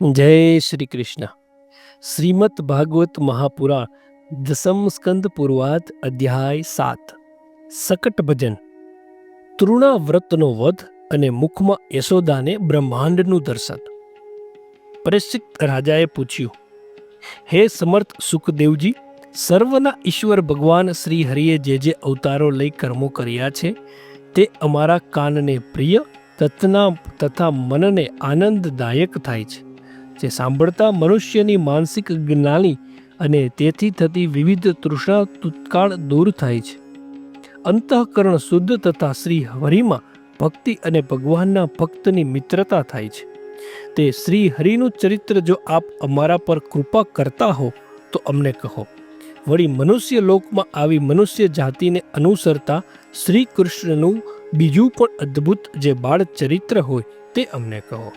જય શ્રી કૃષ્ણ. શ્રીમદ ભાગવત મહાપુરાણ, દસમ સ્કંદ પૂર્વાત અધ્યાય સાત. સકટ ભજન. તૃણાવ્રતનો વધ અને મુખમાં યશોદાને બ્રહ્માંડનું દર્શન. પરીક્ષિત રાજાએ પૂછ્યું, હે સમર્થ સુખદેવજી, સર્વના ઈશ્વર ભગવાન શ્રી હરિએ જે જે અવતારો લઈ કર્મો કર્યા છે, તે અમારા કાનને પ્રિય તત્ના તથા મનને આનંદદાયક થાય છે. જે સાંભળતા મનુષ્યની માનસિક જ્ઞાની અને તેથી થતી વિવિધ તૃષ્ણા તત્કાળ દૂર થાય છે. અંતઃકરણ શુદ્ધ તથા શ્રી હરિમાં ભક્તિ અને ભગવાનના ભક્તની મિત્રતા થાય છે. તે શ્રી હરિનું ચરિત્ર જો આપ અમારા પર કૃપા કરતા હો, તો અમને કહો. વળી મનુષ્ય લોકમાં આવી મનુષ્ય જાતિને અનુસરતા શ્રી કૃષ્ણનું બીજું પણ અદ્ભુત જે બાળ ચરિત્ર હોય, તે અમને કહો.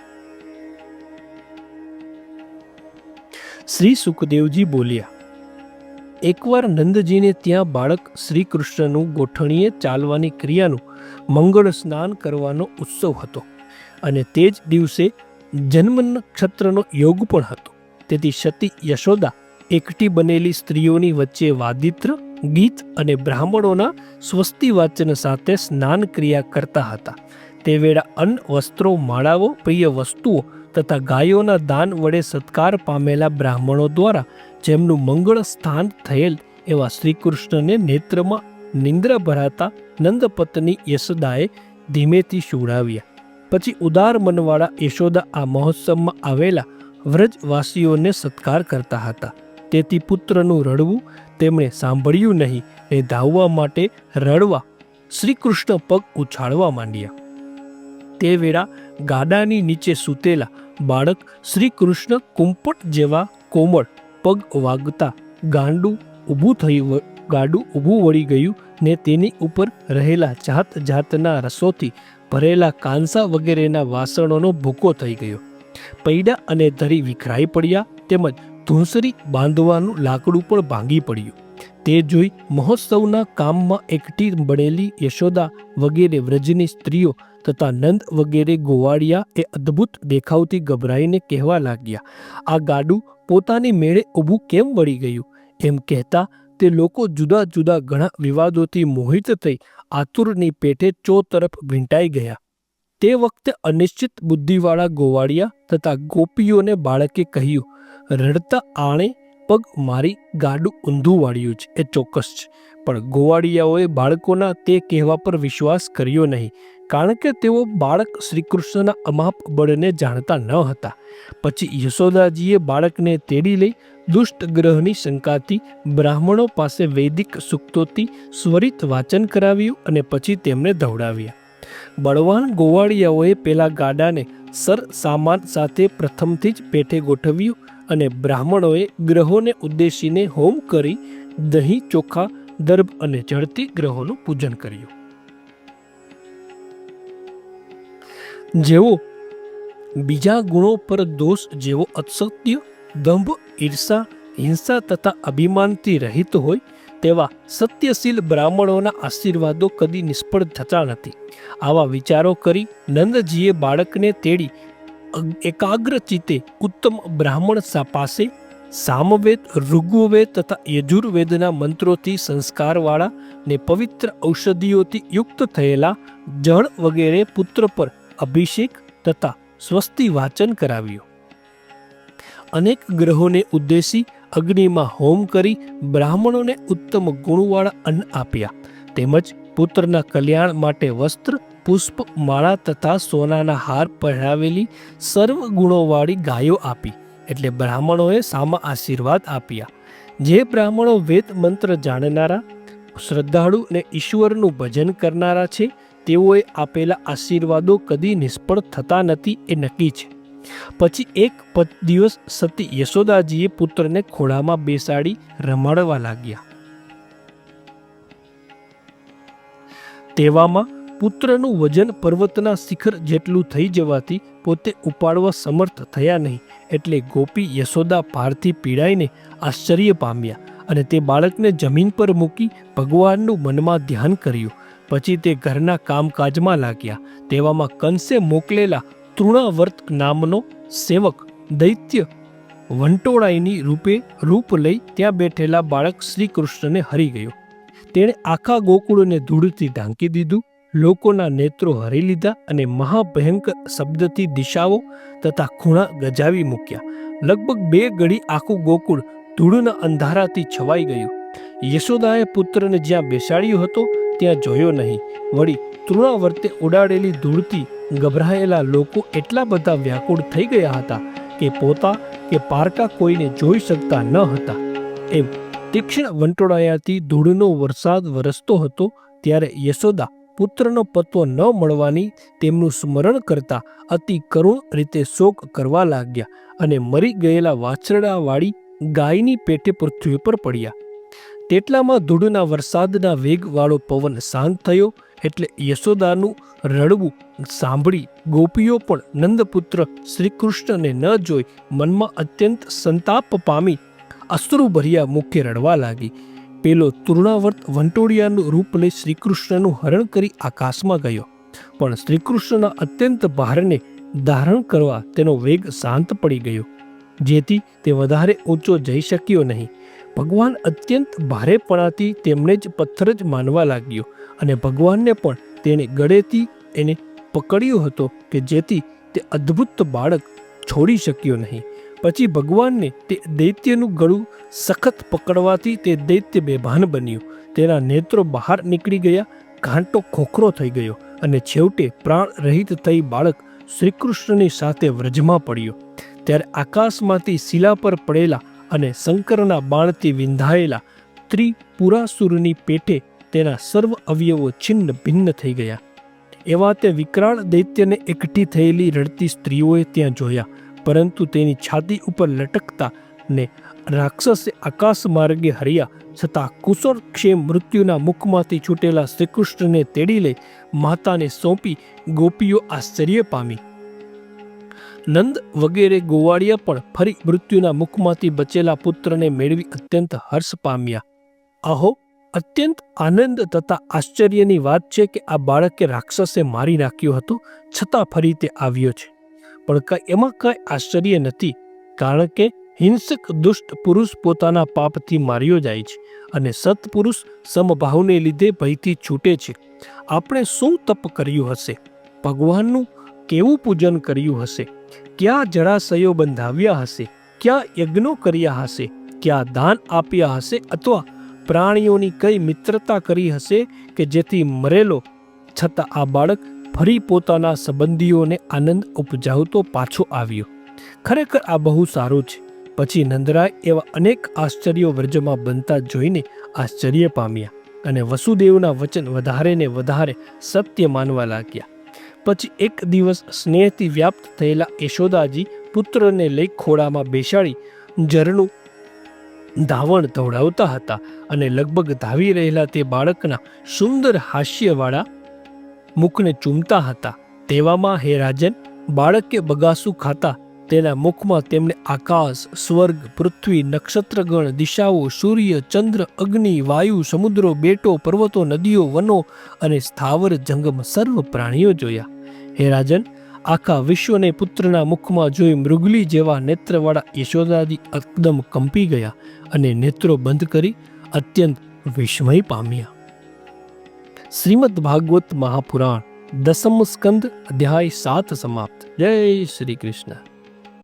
શ્રી સુખદેવજી બોલ્યા, એકવાર નંદજીને ત્યાં બાળક શ્રી કૃષ્ણનું ગોઠણીએ ચાલવાની ક્રિયાનું મંગળ સ્નાન કરવાનો ઉત્સવ હતો અને તે જ દિવસે જન્મ નક્ષત્રનો યોગ પણ હતો. તેથી સતી યશોદા એકટી બનેલી સ્ત્રીઓની વચ્ચે વાદિત્ર, ગીત અને બ્રાહ્મણોના સ્વસ્તિ વાચન સાથે સ્નાન ક્રિયા કરતા હતા. તે વેળા અન્ન, વસ્ત્રો, માળાઓ, પ્રિય વસ્તુઓ તથા ગાયોના દાન વડે સત્કાર પામેલા બ્રાહ્મણો દ્વારા જેમનું મંગળ સ્થાન થયેલ એવા શ્રીકૃષ્ણને નેત્રમાં નિંદ્રા ભરાતા નંદપત્ની યશોદાએ ધીમેથી સુવડાવ્યા પછી ઉદાર મનવાળા યશોદા આ મહોત્સવમાં આવેલા વ્રજવાસીઓને સત્કાર કરતા હતા. તેથી પુત્રનું રડવું તેમણે સાંભળ્યું નહીં. એ ધાવવા માટે રડવા શ્રીકૃષ્ણ પગ ઉછાળવા માંડ્યા. તે વેળા ગાડાની નીચે સૂતેલા બાળક શ્રી કૃષ્ણ કુંપટ જેવા કોમળ પગ વાગતા ગાંડું ઊભું થયું ગાડું ઊભું વળી ગયું ને તેની ઉપર રહેલા જાત જાતના રસોથી ભરેલા કાંસા વગેરેના વાસણોનો ભૂકો થઈ ગયો. પૈડા અને ધરી વિખરાઈ પડ્યા તેમજ ધૂંસરી બાંધવાનું લાકડું પણ ભાંગી પડ્યું. તે જોઈ મહોત્સવના કામમાં એકઠી બનેલી યશોદા વગેરે વ્રજની સ્ત્રીઓ તથા નંદ વગેરે ગોવાળિયા એ અદ્ભુત દેખાવથી ગભરાઈને કહેવા લાગ્યા, આ ગાડું પોતાની મેળે ઊભું કેમ વળી ગયું? એમ કહેતા તે લોકો જુદા જુદા ઘણા વિવાદોથી મોહિત થઈ આતુરની પેટે ચો તરફ વીંટાઈ ગયા. તે વખતે અનિશ્ચિત બુદ્ધિવાળા ગોવાળિયા તથા ગોપીઓને બાળકે કહ્યું, રડતા આણે પગ મારી ગાડું ઊંધું વાળ્યું છે એ ચોક્કસ છે પણ ગોવાળિયાઓએ બાળકોના તે કહેવા પર વિશ્વાસ કર્યો નહીં, કારણ કે તેઓ બાળક શ્રીકૃષ્ણના અમાપ બળને જાણતા ન હતા. પછી યશોદાજીએ બાળકને તેડી લઈ દુષ્ટ ગ્રહની શંકાથી બ્રાહ્મણો પાસે વૈદિક સૂક્તોથી સ્વરિત વાચન કરાવ્યું અને પછી તેમને દોડાવ્યા બળવાન ગોવાળિયાઓએ પેલા ગાડાને સર સામાન સાથે પ્રથમથી જ પેઠે ગોઠવ્યું અને બ્રાહ્મણોએ ગ્રહોને ઉદ્દેશીને હોમ કરી દહીં, ચોખા દર્ભ અને જળતી ગ્રહોનું પૂજન કર્યું. જેવો બીજા ગુણો પર દોષ જેવો અસત્ય, દંભ, ઈર્ષા, હિંસા તથા અભિમાનથી રહિત હોય, તેવા સત્યશીલ બ્રાહ્મણોના આશીર્વાદો કદી નિષ્ફળ થતા નથી. આવા વિચારો કરી નંદજીએ બાળકને તેડી એકાગ્ર ચિત્તે ઉત્તમ બ્રાહ્મણ પાસે સામવેદ, ઋગ્વેદ તથા યજુર્વેદના મંત્રોથી સંસ્કારવાળા ને પવિત્ર ઔષધિઓથી યુક્ત થયેલા જળ વગેરે પુત્ર પર અભિષેક તથા સ્વસ્તિ વાચન કરાવ્યું. અનેક ગ્રહોને ઉદ્દેશી અગ્નિમાં હોમ કરી બ્રાહ્મણોને ઉત્તમ ગુણવાળા અન્ન આપ્યા. તેમજ પુત્રના કલ્યાણ માટે વસ્ત્ર પુષ્પ માળા તથા સોનાના હાર પહેરાવેલી સર્વ ગુણોવાળી ગાયો આપી. એટલે બ્રાહ્મણોએ સામા આશીર્વાદ આપ્યા. જે બ્રાહ્મણો વેદ મંત્ર જાણનારા, શ્રદ્ધાળુ અને ઈશ્વરનું ભજન કરનારા છે, તેઓએ આપેલા આશીર્વાદો કદી નિષ્ફળ થતા નથી એ નક્કી છે. પછી એક દિવસ સતી યશોદાજીએ પુત્રને ખોળામાં બેસાડી રમાડવા લાગ્યા. તેવામાં પુત્રનું વજન પર્વતના શિખર જેટલું થઈ જવાથી પોતે ઉપાડવા સમર્થ થયા નહીં. એટલે ગોપી યશોદા ભારથી પીડાઈને આશ્ચર્ય પામ્યા અને તે બાળકને જમીન પર મૂકી ભગવાનનું મનમાં ધ્યાન કર્યું. પછી તે ઘરના કામકાજમાં લાગ્યા. તેવામાં કંસે મોકલેલા તૃણાવર્ત નામનો સેવક દૈત્ય વંટોળાઈની રૂપે રૂપ લઈ ત્યાં બેઠેલા બાળક શ્રી કૃષ્ણને હરી ગયો. તેણે આખા ગોકુળને ધૂળથી ઢાંકી દીધું. લોકોના નેત્રો હરી લીધા અને મહાભયંકર શબ્દથી દિશાઓ તથા ખૂણા ગજાવી મૂક્યા. લગભગ બે ઘડી આખું ગોકુળ ધૂળના અંધારાથી છવાઈ ગયું. યશોદાએ પુત્રને જ્યાં બેસાડ્યો હતો, ત્યાં જોયો નહીં. વળી તૃણાવર્તે ઉડાડેલી ધૂળથી ગભરાયેલા લોકો એટલા બધા વ્યાકુળ થઈ ગયા હતા કે પોતા કે પારકા કોઈને જોઈ શકતા ન હતા. એમ તીક્ષ્ણ વંટોળાયાથી ધૂળનો વરસાદ વરસતો હતો, ત્યારે યશોદા પુત્રનો પત્વો ન મળવાની તેમનું સ્મરણ કરતા અતિ કરુણ રીતે શોક કરવા લાગ્યા અને મરી ગયેલા વાછરડાવાળી ગાયની પેટે પૃથ્વી પર પડ્યા. તેટલામાં ધૂળના વરસાદના વેગવાળો પવન શાંત થયો એટલે યશોદાનું રડવું સાંભળી ગોપીઓ પણ નંદપુત્ર શ્રીકૃષ્ણને ન જોઈ મનમાં અત્યંત સંતાપ પામી અશ્રુભર્યા મુખે રડવા લાગી. પેલો તૃણાવર્ત વંટોળિયાનું રૂપ લઈ શ્રીકૃષ્ણનું હરણ કરી આકાશમાં ગયો. પણ શ્રીકૃષ્ણના અત્યંત ભારને ધારણ કરવા તેનો વેગ શાંત પડી ગયો. જેથી તે વધારે ઊંચો જઈ શક્યો નહીં. ભગવાન અત્યંત ભારેપણાથી તેમને જ પથ્થર જ માનવા લાગ્યો અને ભગવાનને પણ તેણે ગળેથી એને પકડ્યો હતો કે જેથી તે અદ્ભુત બાળક છોડી શક્યો નહીં. પછી ભગવાનને તે દૈત્યનું ગળું સખત પકડવાથી તે દૈત્ય બેભાન બન્યું. તેના નેત્રો બહાર નીકળી ગયા, ઘાંટો ખોખરો થઈ ગયો અને છેવટે પ્રાણ રહિત થઈ બાળક શ્રીકૃષ્ણની સાથે વ્રજમાં પડ્યો. ત્યારે આકાશમાંથી શિલા પર પડેલા અને શંકરના બાણથી વિંધાયેલા ત્રિપુરાસુરની પેટે તેના સર્વ અવયવો છિન્ન ભિન્ન થઈ ગયા. એવા તે વિકરાળ દૈત્યને એકઠી થયેલી રડતી સ્ત્રીઓએ ત્યાં જોયા. પરંતુ તેની છાતી ઉપર લટકતા ને રાક્ષસે આકાશ માર્ગે હર્યા છતાં કુશળ ક્ષેમ મૃત્યુના મુખમાંથી છૂટેલા શ્રીકૃષ્ણને તેડી લઈ માતાને સોંપી ગોપીઓ આશ્ચર્ય પામી. નંદ વગેરે ગોવાળિયા પણ ફરી મૃત્યુના મુખમાંથી બચેલા પુત્રને મેળવી અત્યંત હર્ષ પામ્યા. અહો અત્યંત આનંદ તથા આશ્ચર્યની વાત છે કે આ બાળકે રાક્ષસે મારી નાખ્યો હતો, છતાં ફરી તે આવ્યો છે. પણ એમાં કાંઈ આશ્ચર્ય નથી, કારણ કે હિંસક દુષ્ટ પુરુષ પોતાના પાપથી માર્યો જાય છે અને સત્પુરુષ સમભાવને લીધે ભયથી છૂટે છે. આપણે શું તપ કર્યું હશે? ભગવાનનું કેવું પૂજન કર્યું હશે? ક્યાં જળાશયો બંધાવ્યા હશે? ક્યાં યજ્ઞો કર્યા હશે? ક્યાં દાન આપ્યા હશે અથવા પ્રાણીઓની કઈ મિત્રતા કરી હશે કે જેથી મરેલો? છતાં આ બાળક ફરી પોતાના સંબંધીઓને આનંદ ઉપજાવતો પાછો આવ્યો. ખરેખર આ બહુ સારું છે. પછી નંદરાય એવા અનેક આશ્ચર્યો વ્રજમાં બનતા જોઈને આશ્ચર્ય પામ્યા અને વસુદેવના વચન વધારે ને વધારે સત્ય માનવા લાગ્યા. પછી એક દિવસ સ્નેહથી વ્યાપ્ત થયેલા યશોદાજી પુત્રને લઈ ખોળામાં બેસાડી ઝરણું ધાવણ દોડાવતા હતા અને લગભગ ધાવી રહેલા તે બાળકના સુંદર હાસ્યવાળા મુખને ચૂમતા હતા. તેવામાં હે રાજન બાળકે બગાસું ખાતા તેના મુખમાં તેમણે આકાશ, સ્વર્ગ, પૃથ્વી, નક્ષત્રગણ, દિશાઓ, સૂર્ય, ચંદ્ર, અગ્નિ, વાયુ, સમુદ્રો, બેટો, પર્વતો, નદીઓ, વનો અને સ્થાવર જંગમ સર્વ પ્રાણીઓ જોયા. હે રાજન આખા વિશ્વને પુત્રના મુખમાં જોઈ મૃગલી જેવા નેત્રવાળા યશોદાજી એકદમ કંપી ગયા અને નેત્રો બંધ કરી અત્યંત વિસ્મય પામ્યા. શ્રીમદ ભાગવત મહાપુરાણ દસમ સ્કંદ અધ્યાય સાત સમાપ્ત. જય શ્રી કૃષ્ણ.